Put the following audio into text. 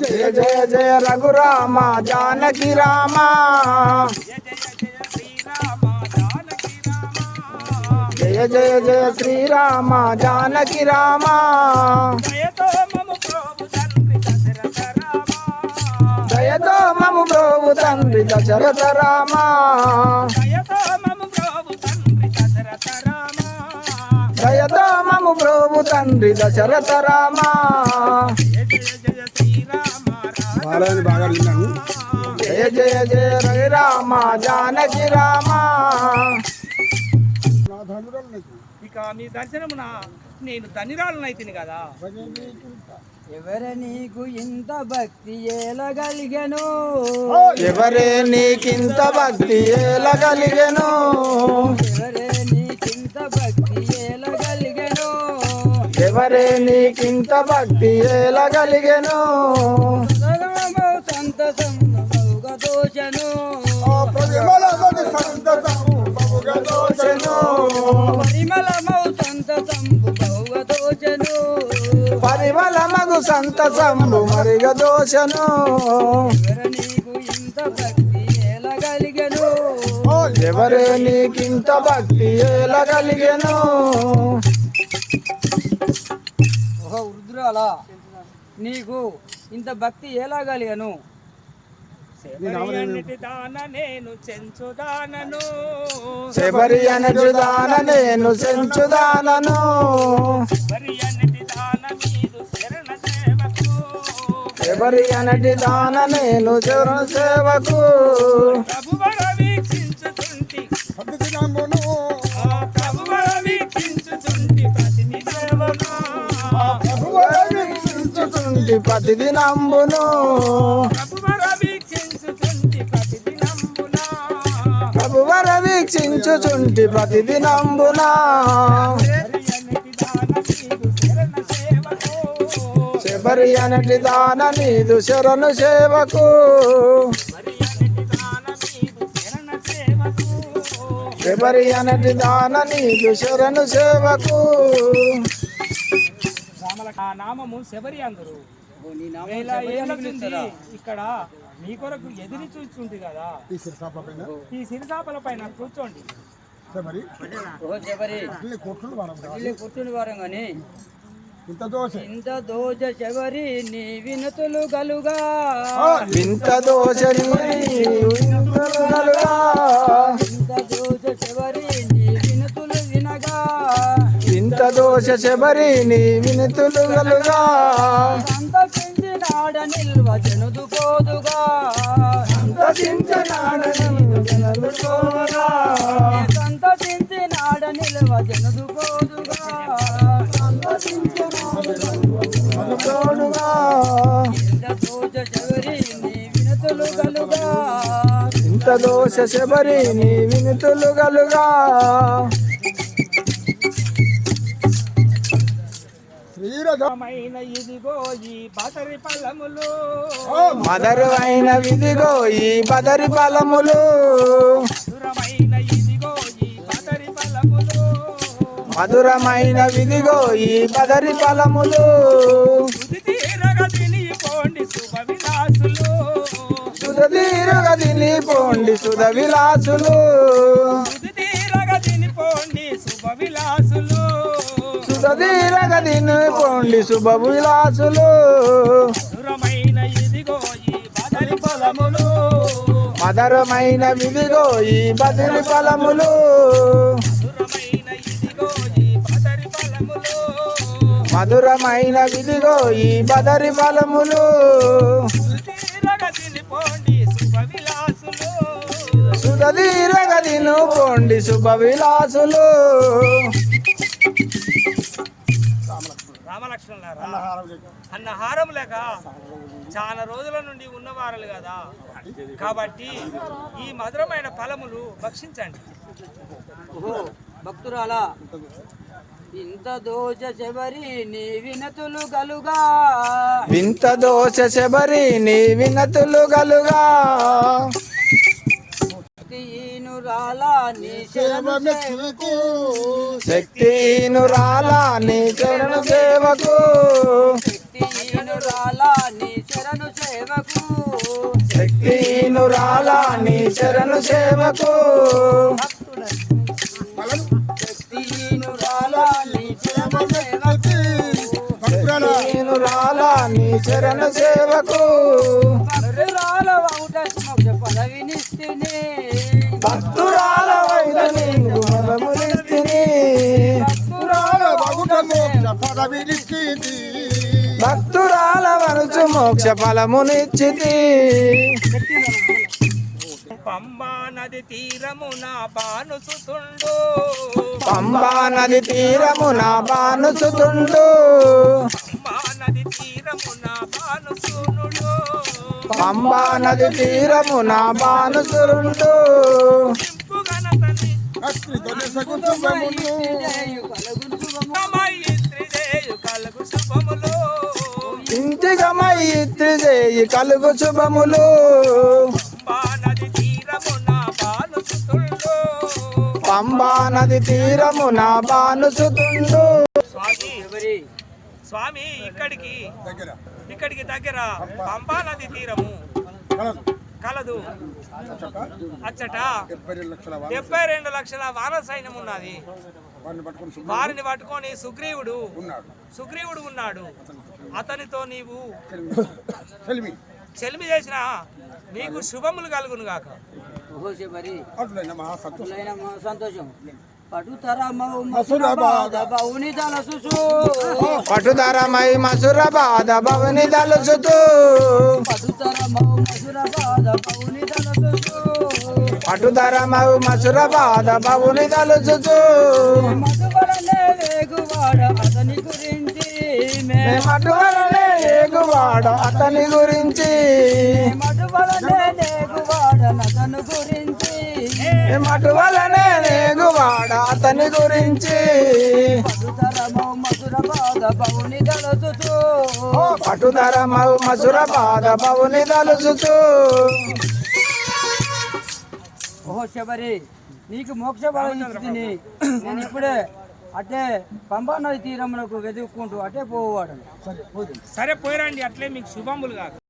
జయ జయ జయ రఘురామ జానకి రామ. జయ జయ జయ శ్రీరామ జానకి రామ. దయతో మము ప్రభు తండ్రి దశరథ రామ. మము ప్రభు తండ్రి దశరథ రామ. జయ జయ జయ శ్రీరామ బాలని బాగా విన్నాను. జయ జయ జయ రవి రామ జానకి రామ. నా ఇక దర్శనమున నేను ధనిరాలనైతిని కదా. ఎవరు నీకు ఇంత భక్తి ఏలగలిగను? ఎవరే నీకింత భక్తి ఏలగలిగెను? ఎవరే నీకింత ఎవరే నీకింత భక్తి ఏలగలిగెను? సగమౌ సంతసముగా దోషను ప్రతిమలమని సంతతము బహుగా దోషను. పరిమళమౌ సంతసంబు మరిగ దోషను ఎవరు నీకు ఇంత భక్తి ఏలగలిగను? ఎవరే వృద్ధురాలా? నీకు ఇంత భక్తి శబరి దాన నేను చెంచుదానను. శబరి అనజుదాన నేను సెంచుదానను శబరి దాన అనటి దాన నేను చరణ సేవకు. ప్రభువర వీక్షించుతుంటి. వీక్షించుతుంటి ప్రతిదినంబును ప్రభువర వీక్షించుతుంటి ప్రతిదినంబున ప్రభువర వీక్షించుచుంటి ప్రతిదినంబున శబరి శబరి అనటి దాన నీదు శరణు సేవకు. శబరి అనటి దాన నీదు శరణు సేవకు. నామము శబరి అందరు. ఇక్కడ మీ కొరకు ఎదిరి చూస్తుంటుంది కదా. ఈ శిరసాప పైన? ఈ సిరిసాపల పైన కూర్చోండి. వారం ఇంత దోష ఇంత దోజ శబరి నీ వినతులు గలుగా. వింత దోషని వింతలుగా ఇంత దోజ శబరి నీ వినతులు వినగా. దోష గలుగా. నాడ నిల్వ జనుదు పోదుగా సంతపించి నాడ నిల్వ జనుదు పోదుగా ఇంత దోజ శబరి నీ వినతులు గలుగా ఇంత దోష శబరి నీ వినుతులు గలుగా. శ్రీరథ మైన ఇదిగో ఈ ఫలములు బదరి ఫలములు మధురమైన ఇదిగో ఈ బతరి ఫలములు మధురమైన విధిగో ఈ బదరి ఫలములు శుభ విలాసులు. తిని పోండి సుధ విలాసులు. తుది తీరగా తినిపోండి శుభ విలాసులు. సుధీరగ తిని పోండి శుభ విలాసులు మధురమైన విధిగో ఈ బదిరి ఫలములు. మధురమైన విధిగో ఈ బదరి ఫలములు. తీరగా తినిపోండి శుభ విలాసులు సుధీరగ తిను పోండి శుభ విలాసులు అన్న హారం లేక. చాలా రోజుల నుండి ఉన్నవారలు కదా. కాబట్టి ఈ మధురమైన ఫలములు భక్షించండి. ఓహో భక్తురాలా ఇంత దోష శబరి నీ వినతులు గలుగా. వింత దోష శబరి నీ వినతులు గలుగా. దీనురాలా నీ శరణు సేవకు. శక్తినురాలా నీ చరణ సేవకు. దీనురాలా నీ శరణు సేవకు. శక్తినురాల నీ శరణు సేవకు. శక్తిహీను రాలా నీ శరణు సేవకు. శక్తినురాల నీ శరణు సేవకు. పదవినిస్థితి భక్తురాల వరుచు మోక్ష ఫలమునిచ్చితి. పంబా నది తీరమున పానుసుతుండు పంబా నది తీరమున బానుసుతుండు. పంబా నది తీరమున పంబా నది తీరమున బానుసురుండు. ఇంపు గణతని అస్త్రి దొనెస కుటుంబమును శుభము మైత్రిదేయు కలుగు శుభములు. పంబా నది తీరమున పానుసుతుండు పంబా నది తీరమున బానుసుతుండు స్వామి ఎవరి? స్వామి ఇక్కడికి. దగ్గర. ఇక్కడికి దగ్గర. పంబా నది తీరము. కలదు. కలదు. అచ్చట. డెబ్బై రెండు లక్షల వాన సైన్యం ఉన్నది. వారిని పట్టుకుని సుగ్రీవుడు ఉన్నాడు. సుగ్రీవుడు ఉన్నాడు. అతనితో నీవు చెలిమి చేసిన నీకు శుభములు కలుగును గాక. సంతోషం. అట్లైన మా సంతోషం. పటుతరమౌ మసురబాద మసురబాద బౌని తలసుసు పటుధరమై మసుర బాధ భవని తలుచుతూ పటుధరమౌ మసుర బాధ మధువరనే వేగువాడ అతని గురించి మేమటువలనే ఏగువాడ అతని గురించి. అతను గురించి. మేమటువలనే ఏగువాడ అతని గురించి. పటుతరమౌ మసురబాద బౌని తలసుసు పటుధరమౌ మసుర బాధ భవుని తలుచుతూ ఓహో శబరి నీకు మోక్ష బలం ఇచ్చింది. నేను ఇప్పుడే అటే పంబా నది తీరమునకు వెతుక్కుంటూ అటే పోవాడు సరే పోయిరండి. అట్లే మీకు శుభములు కాక